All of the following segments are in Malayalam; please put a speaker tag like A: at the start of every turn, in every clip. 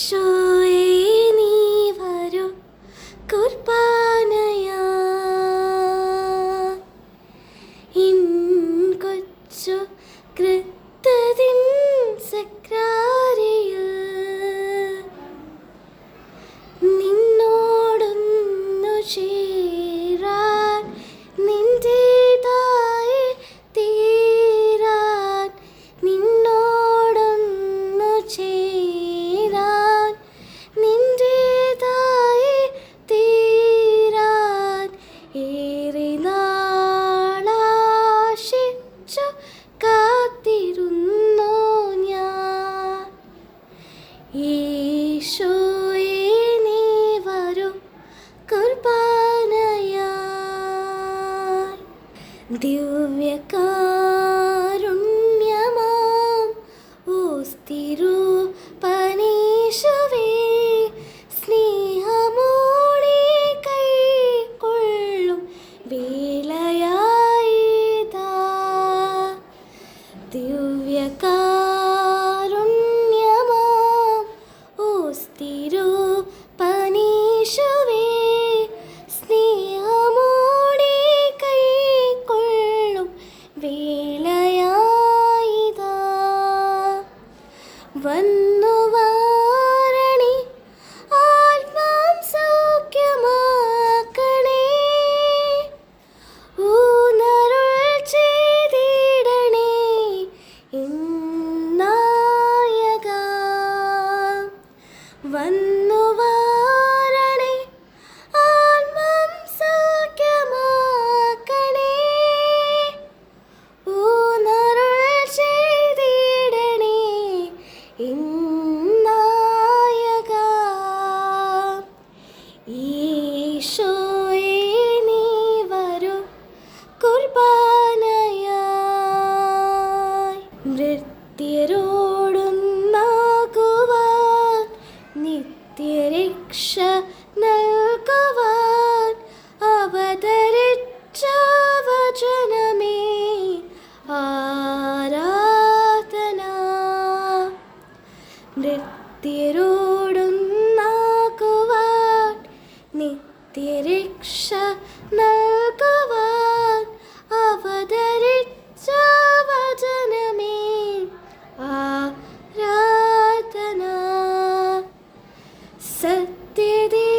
A: show. ദിവ്യകാരുണ്യമാം. ഓ സ്ഥിരൂ പനീഷവേ സ്നേഹമോടെ കൈക്കൊള്ളും വേലയായിതാ. ദിവ്യകാ വന്നു വാരണി ആത്മാം സൗഖ്യമാക്കണേ. ഊന്നരുൾ ചെയ്തിടണേ ഇന്നായക. വന്നു in തിരക്ഷ നൽകുവാൻ അവതരിച്ച വചനമേ ആരാധന. സത്യദേ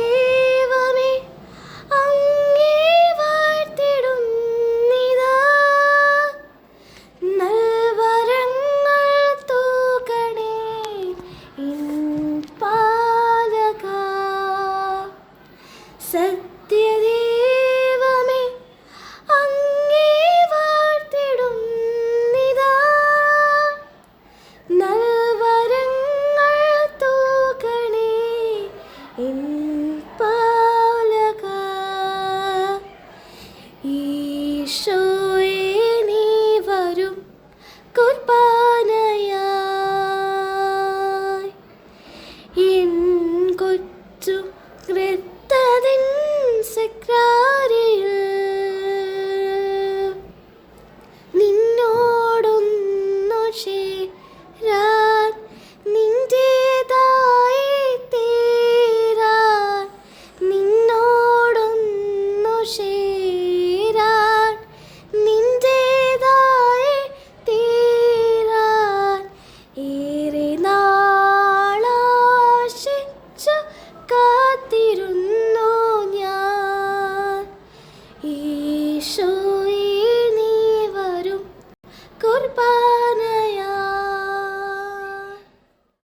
A: sette di 手